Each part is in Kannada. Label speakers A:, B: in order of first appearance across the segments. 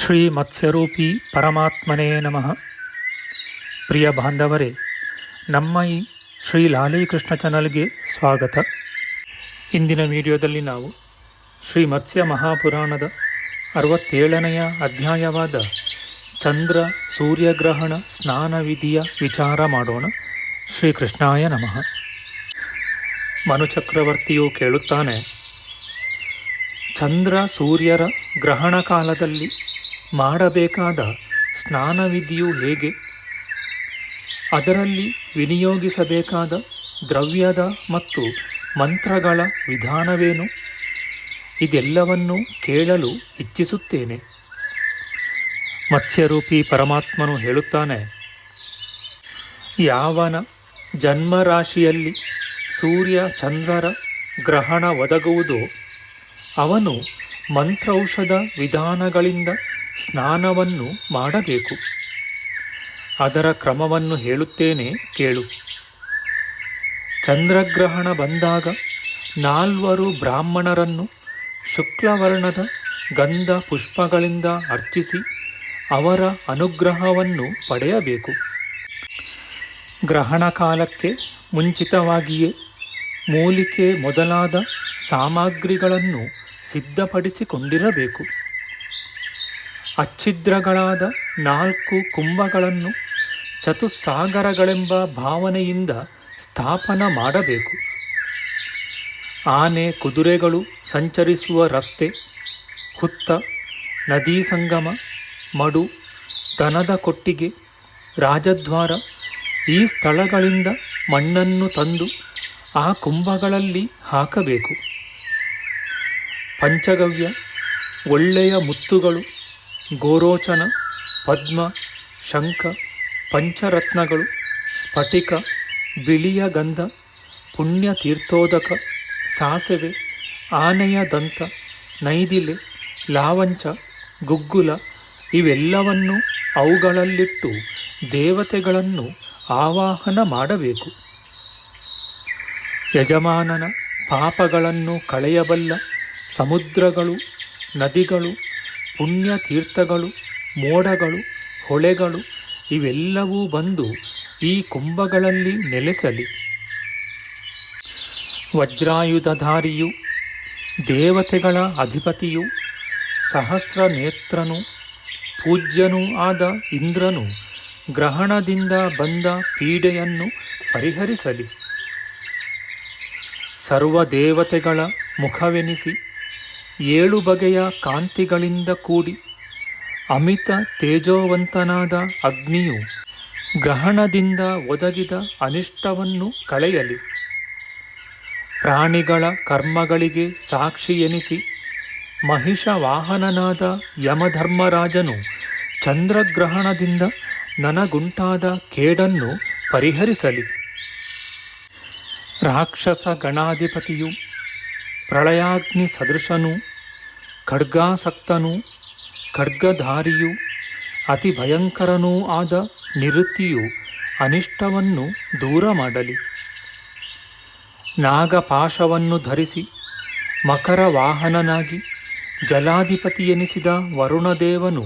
A: ಶ್ರೀ ಮತ್ಸ್ಯರೂಪಿ ಪರಮಾತ್ಮನೇ ನಮಃ. ಪ್ರಿಯ ಬಾಂಧವರೇ, ನಮ್ಮ ಈ ಶ್ರೀ ಲಾಲೀಕೃಷ್ಣ ಚಾನಲ್ಗೆ ಸ್ವಾಗತ. ಇಂದಿನ ವಿಡಿಯೋದಲ್ಲಿ ನಾವು ಶ್ರೀ ಮತ್ಸ್ಯ ಮಹಾಪುರಾಣದ ಅರವತ್ತೇಳನೆಯ ಅಧ್ಯಾಯವಾದ ಚಂದ್ರ ಸೂರ್ಯಗ್ರಹಣ ಸ್ನಾನ ವಿಧಿಯ ವಿಚಾರ ಮಾಡೋಣ. ಶ್ರೀಕೃಷ್ಣಾಯ ನಮಃ. ಮನುಚಕ್ರವರ್ತಿಯು ಕೇಳುತ್ತಾನೆ, ಚಂದ್ರ ಸೂರ್ಯರ ಗ್ರಹಣ ಕಾಲದಲ್ಲಿ ಮಾಡಬೇಕಾದ ಸ್ನಾನವಿಧಿಯು ಹೇಗೆ? ಅದರಲ್ಲಿ ವಿನಿಯೋಗಿಸಬೇಕಾದ ದ್ರವ್ಯದ ಮತ್ತು ಮಂತ್ರಗಳ ವಿಧಾನವೇನು? ಇದೆಲ್ಲವನ್ನೂ ಕೇಳಲು ಇಚ್ಛಿಸುತ್ತೇನೆ. ಮತ್ಸ್ಯರೂಪಿ ಪರಮಾತ್ಮನು ಹೇಳುತ್ತಾನೆ, ಯಾವನ ಜನ್ಮರಾಶಿಯಲ್ಲಿ ಸೂರ್ಯ ಚಂದ್ರರ ಗ್ರಹಣ ಒದಗುವುದೋ ಅವನು ಮಂತ್ರೌಷಧ ವಿಧಾನಗಳಿಂದ ಸ್ನಾನವನ್ನು ಮಾಡಬೇಕು. ಅದರ ಕ್ರಮವನ್ನು ಹೇಳುತ್ತೇನೆ ಕೇಳು. ಚಂದ್ರಗ್ರಹಣ ಬಂದಾಗ ನಾಲ್ವರು ಬ್ರಾಹ್ಮಣರನ್ನು ಶುಕ್ಲವರ್ಣದ ಗಂಧ ಪುಷ್ಪಗಳಿಂದ ಅರ್ಚಿಸಿ ಅವರ ಅನುಗ್ರಹವನ್ನು ಪಡೆಯಬೇಕು. ಗ್ರಹಣ ಕಾಲಕ್ಕೆ ಮುಂಚಿತವಾಗಿಯೇ ಮೂಲಿಕೆ ಮೊದಲಾದ ಸಾಮಗ್ರಿಗಳನ್ನು ಸಿದ್ಧಪಡಿಸಿಕೊಂಡಿರಬೇಕು. ಅಚ್ಛಿದ್ರಗಳಾದ ನಾಲ್ಕು ಕುಂಭಗಳನ್ನು ಚತುಸ್ಸಾಗರಗಳೆಂಬ ಭಾವನೆಯಿಂದ ಸ್ಥಾಪನ ಮಾಡಬೇಕು. ಆನೆ ಕುದುರೆಗಳು ಸಂಚರಿಸುವ ರಸ್ತೆ, ಹುತ್ತ, ನದಿ ಸಂಗಮ, ಮಡು, ದನದ ಕೊಟ್ಟಿಗೆ, ರಾಜದ್ವಾರ ಈ ಸ್ಥಳಗಳಿಂದ ಮಣ್ಣನ್ನು ತಂದು ಆ ಕುಂಭಗಳಲ್ಲಿ ಹಾಕಬೇಕು. ಪಂಚಗವ್ಯ, ಒಳ್ಳೆಯ ಮುತ್ತುಗಳು ಗೋರೋಚನ, ಪದ್ಮ, ಶಂಖ, ಪಂಚರತ್ನಗಳು, ಸ್ಫಟಿಕ, ಬಿಳಿಯ ಗಂಧ, ಪುಣ್ಯ ತೀರ್ಥೋದಕ, ಸಾಸಿವೆ, ಆನೆಯ ದಂತ, ನೈದಿಲೆ, ಲಾವಂಚ, ಗುಗ್ಗುಲ ಇವೆಲ್ಲವನ್ನು ಅವುಗಳಲ್ಲಿಟ್ಟು ದೇವತೆಗಳನ್ನು ಆವಾಹನ ಮಾಡಬೇಕು. ಯಜಮಾನನ ಪಾಪಗಳನ್ನು ಕಳೆಯಬಲ್ಲ ಸಮುದ್ರಗಳು, ನದಿಗಳು ಪುಣ್ಯ ತೀರ್ಥಗಳು ಮೋಡಗಳು, ಹೊಳೆಗಳು ಇವೆಲ್ಲವೂ ಬಂದು ಈ ಕುಂಭಗಳಲ್ಲಿ ನೆಲೆಸಲಿ. ವಜ್ರಾಯುಧಧಾರಿಯು, ದೇವತೆಗಳ ಅಧಿಪತಿಯು ಸಹಸ್ರ ನೇತ್ರನು ಪೂಜ್ಯನೂ ಆದ ಇಂದ್ರನು ಗ್ರಹಣದಿಂದ ಬಂದ ಪೀಡೆಯನ್ನು ಪರಿಹರಿಸಲಿ. ಸರ್ವ ದೇವತೆಗಳ ಮುಖವೆನಿಸಿ ಏಳು ಬಗೆಯ ಕಾಂತಿಗಳಿಂದ ಕೂಡಿ. ಅಮಿತ ತೇಜೋವಂತನಾದ ಅಗ್ನಿಯು ಗ್ರಹಣದಿಂದ ಒದಗಿದ ಅನಿಷ್ಟವನ್ನು ಕಳೆಯಲಿ. ಪ್ರಾಣಿಗಳ ಕರ್ಮಗಳಿಗೆ ಸಾಕ್ಷಿ ಎನಿಸಿ ಮಹಿಷ ವಾಹನನಾದ ಯಮಧರ್ಮರಾಜನು ಚಂದ್ರಗ್ರಹಣದಿಂದ ನನಗುಂಟಾದ ಕೇಡನ್ನು ಪರಿಹರಿಸಲಿ. ರಾಕ್ಷಸ ಗಣಾಧಿಪತಿಯು ಪ್ರಳಯಾಗ್ನಿ ಸದೃಶನೂ, ಖಡ್ಗಾಸಕ್ತನೂ, ಖಡ್ಗಧಾರಿಯೂ, ಅತಿ ಭಯಂಕರನೂ ಆದ ನಿವೃತ್ತಿಯು ಅನಿಷ್ಟವನ್ನು ದೂರ ಮಾಡಲಿ. ನಾಗಪಾಶವನ್ನು ಧರಿಸಿ ಮಕರ ವಾಹನನಾಗಿ ಜಲಾಧಿಪತಿಯೆನಿಸಿದ ವರುಣದೇವನು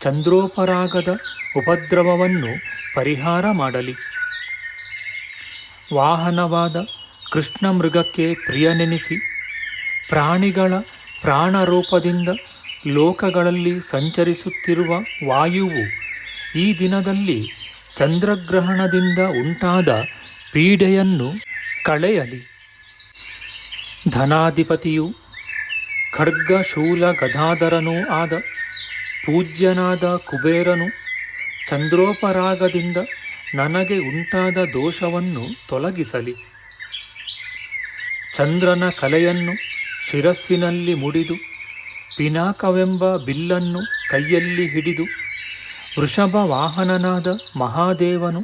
A: ಚಂದ್ರೋಪರಾಗದ ಉಪದ್ರವವನ್ನು ಪರಿಹಾರ ಮಾಡಲಿ. ವಾಹನವಾದ ಕೃಷ್ಣ ಮೃಗಕ್ಕೆ ಪ್ರಿಯನೆನಿಸಿ ಪ್ರಾಣಿಗಳ ಪ್ರಾಣರೂಪದಿಂದ ಲೋಕಗಳಲ್ಲಿ ಸಂಚರಿಸುತ್ತಿರುವ ವಾಯುವು ಈ ದಿನದಲ್ಲಿ ಚಂದ್ರಗ್ರಹಣದಿಂದ ಉಂಟಾದ ಪೀಡೆಯನ್ನು ಕಳೆಯಲಿ. ಧನಾಧಿಪತಿಯು ಖಡ್ಗ ಶೂಲ ಗದಾಧರನೂ ಆದ ಪೂಜ್ಯನಾದ ಕುಬೇರನು ಚಂದ್ರೋಪರಾಗದಿಂದ ನನಗೆ ಉಂಟಾದ ದೋಷವನ್ನು ತೊಲಗಿಸಲಿ. ಚಂದ್ರನ ಕಲೆಯನ್ನು ಶಿರಸ್ಸಿನಲ್ಲಿ ಮುಡಿದು ಪಿನಾಕವೆಂಬ ಬಿಲ್ಲನ್ನು ಕೈಯಲ್ಲಿ ಹಿಡಿದು ವೃಷಭ ವಾಹನನಾದ ಮಹಾದೇವನು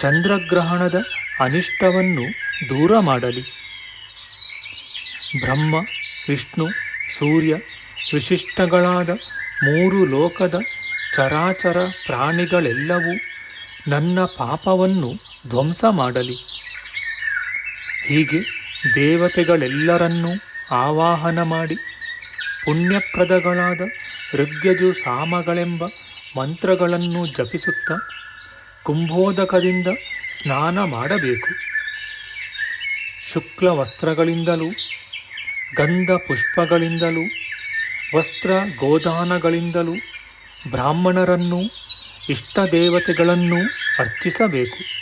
A: ಚಂದ್ರಗ್ರಹಣದ ಅನಿಷ್ಟವನ್ನು ದೂರ ಮಾಡಲಿ. ಬ್ರಹ್ಮ, ವಿಷ್ಣು, ಸೂರ್ಯ ವಿಶಿಷ್ಟಗಳಾದ ಮೂರು ಲೋಕದ ಚರಾಚರ ಪ್ರಾಣಿಗಳೆಲ್ಲವೂ ನನ್ನ ಪಾಪವನ್ನು ಧ್ವಂಸ ಮಾಡಲಿ. ಹೀಗೆ ದೇವತೆಗಳೆಲ್ಲರನ್ನೂ ಆವಾಹನ ಮಾಡಿ. ಪುಣ್ಯಪ್ರದಗಳಾದ ಋಗ್ಯಜು ಸಾಮಗಳೆಂಬ ಮಂತ್ರಗಳನ್ನು ಜಪಿಸುತ್ತಾ ಕುಂಭೋದಕದಿಂದ ಸ್ನಾನ ಮಾಡಬೇಕು. ಶುಕ್ಲ ವಸ್ತ್ರಗಳಿಂದಲೂ ಗಂಧ ಪುಷ್ಪಗಳಿಂದಲೂ ವಸ್ತ್ರ ಗೋದಾನಗಳಿಂದಲೂ ಬ್ರಾಹ್ಮಣರನ್ನು ಇಷ್ಟ ದೇವತೆಗಳನ್ನು ಅರ್ಚಿಸಬೇಕು.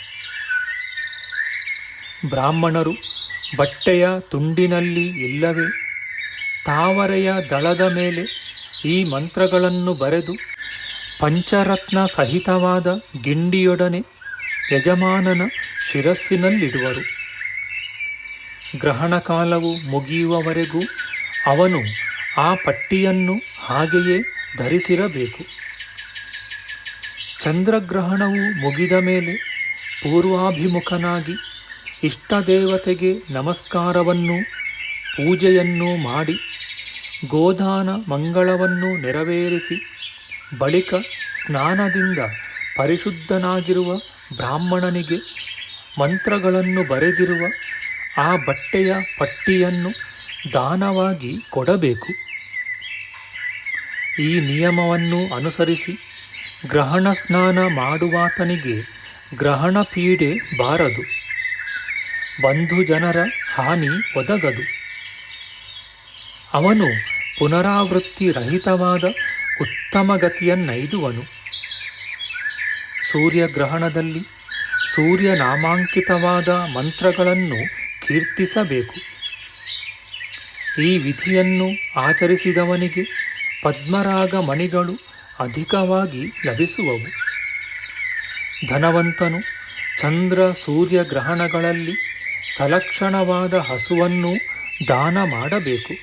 A: ಬ್ರಾಹ್ಮಣರು ಬಟ್ಟೆಯ ತುಂಡಿನಲ್ಲಿ ಇಲ್ಲವೇ? ತಾವರೆಯ ದಳದ ಮೇಲೆ ಈ ಮಂತ್ರಗಳನ್ನು ಬರೆದು ಪಂಚರತ್ನ ಸಹಿತವಾದ ಗಿಂಡಿಯೊಡನೆ ಯಜಮಾನನ ಶಿರಸ್ಸಿನಲ್ಲಿಡುವರು. ಗ್ರಹಣ ಕಾಲವು ಮುಗಿಯುವವರೆಗೂ ಅವನು ಆ ಪಟ್ಟಿಯನ್ನು ಹಾಗೆಯೇ ಧರಿಸಿರಬೇಕು. ಚಂದ್ರಗ್ರಹಣವು ಮುಗಿದ ಮೇಲೆ ಪೂರ್ವಾಭಿಮುಖನಾಗಿ ಇಷ್ಟದೇವತೆಗೆ ನಮಸ್ಕಾರವನ್ನು, ಪೂಜೆಯನ್ನು ಮಾಡಿ, ಗೋದಾನ ಮಂಗಳವನ್ನು ನೆರವೇರಿಸಿ, ಬಳಿಕ ಸ್ನಾನದಿಂದ ಪರಿಶುದ್ಧನಾಗಿರುವ ಬ್ರಾಹ್ಮಣನಿಗೆ ಮಂತ್ರಗಳನ್ನು ಬರೆದಿರುವ ಆ ಬಟ್ಟೆಯ ಪಟ್ಟಿಯನ್ನು ದಾನವಾಗಿ ಕೊಡಬೇಕು. ಈ ನಿಯಮವನ್ನು ಅನುಸರಿಸಿ ಗ್ರಹಣ ಸ್ನಾನ ಮಾಡುವಾತನಿಗೆ ಗ್ರಹಣ ಪೀಡೆ ಬಾರದು. ಬಂಧು ಜನರ ಹಾನಿ ಒದಗದು. ಅವನು ಪುನರಾವೃತ್ತಿ ರಹಿತವಾದ ಉತ್ತಮ ಗತಿಯನ್ನೈದುವನು. ಸೂರ್ಯಗ್ರಹಣದಲ್ಲಿ ಸೂರ್ಯ ನಾಮಾಂಕಿತವಾದ ಮಂತ್ರಗಳನ್ನು ಕೀರ್ತಿಸಬೇಕು. ಈ ವಿಧಿಯನ್ನು ಆಚರಿಸಿದವನಿಗೆ ಪದ್ಮರಾಗ ಮಣಿಗಳು ಅಧಿಕವಾಗಿ ಲಭಿಸುವವು. ಧನವಂತನು ಚಂದ್ರ ಸೂರ್ಯ ಗ್ರಹಣಗಳಲ್ಲಿ ಸಲಕ್ಷಣವಾದ ಹಸುವನ್ನು ದಾನ ಮಾಡಬೇಕು.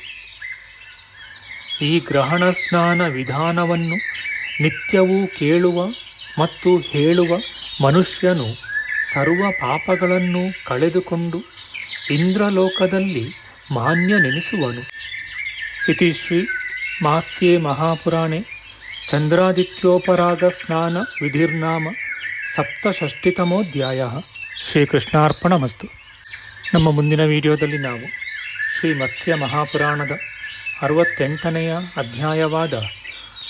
A: ಈ ಗ್ರಹಣ ಸ್ನಾನ ವಿಧಾನವನ್ನು ನಿತ್ಯವೂ ಕೇಳುವ ಮತ್ತು ಹೇಳುವ ಮನುಷ್ಯನು ಸರ್ವ ಪಾಪಗಳನ್ನು ಕಳೆದುಕೊಂಡು ಇಂದ್ರಲೋಕದಲ್ಲಿ ಮಾನ್ಯನೆನಿಸುವನು. ಇತಿ ಶ್ರೀ ಮಾಸ್ಯೆ ಮಹಾಪುರಾಣೆ ಚಂದ್ರಾದಿತ್ಯೋಪರಾಗ ಸ್ನಾನ ವಿಧಿರ್ನಾಮ ಸಪ್ತಷಷ್ಟಿತಮೋಧ್ಯಾಯ ಶ್ರೀಕೃಷ್ಣಾರ್ಪಣಮಸ್ತು. ನಮ್ಮ ಮುಂದಿನ ವಿಡಿಯೋದಲ್ಲಿ ನಾವು ಶ್ರೀ ಮತ್ಸ್ಯ ಮಹಾಪುರಾಣದ ಅರವತ್ತೆಂಟನೆಯ ಅಧ್ಯಾಯವಾದ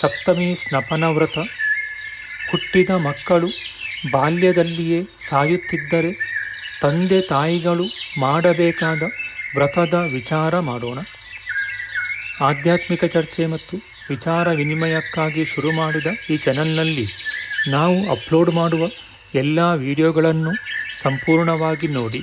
A: ಸಪ್ತಮಿ ಸ್ನಪನ ವ್ರತ ಹುಟ್ಟಿದ ಮಕ್ಕಳು ಬಾಲ್ಯದಲ್ಲಿಯೇ ಸಾಯುತ್ತಿದ್ದರೆ ತಂದೆ ತಾಯಿಗಳು ಮಾಡಬೇಕಾದ ವ್ರತದ ವಿಚಾರ ಮಾಡೋಣ. ಆಧ್ಯಾತ್ಮಿಕ ಚರ್ಚೆ ಮತ್ತು ವಿಚಾರ ವಿನಿಮಯಕ್ಕಾಗಿ ಶುರು ಮಾಡಿದ ಈ ಚಾನಲ್ನಲ್ಲಿ ನಾವು ಅಪ್ಲೋಡ್ ಮಾಡುವ ಎಲ್ಲ ವಿಡಿಯೋಗಳನ್ನು ಸಂಪೂರ್ಣವಾಗಿ ನೋಡಿ.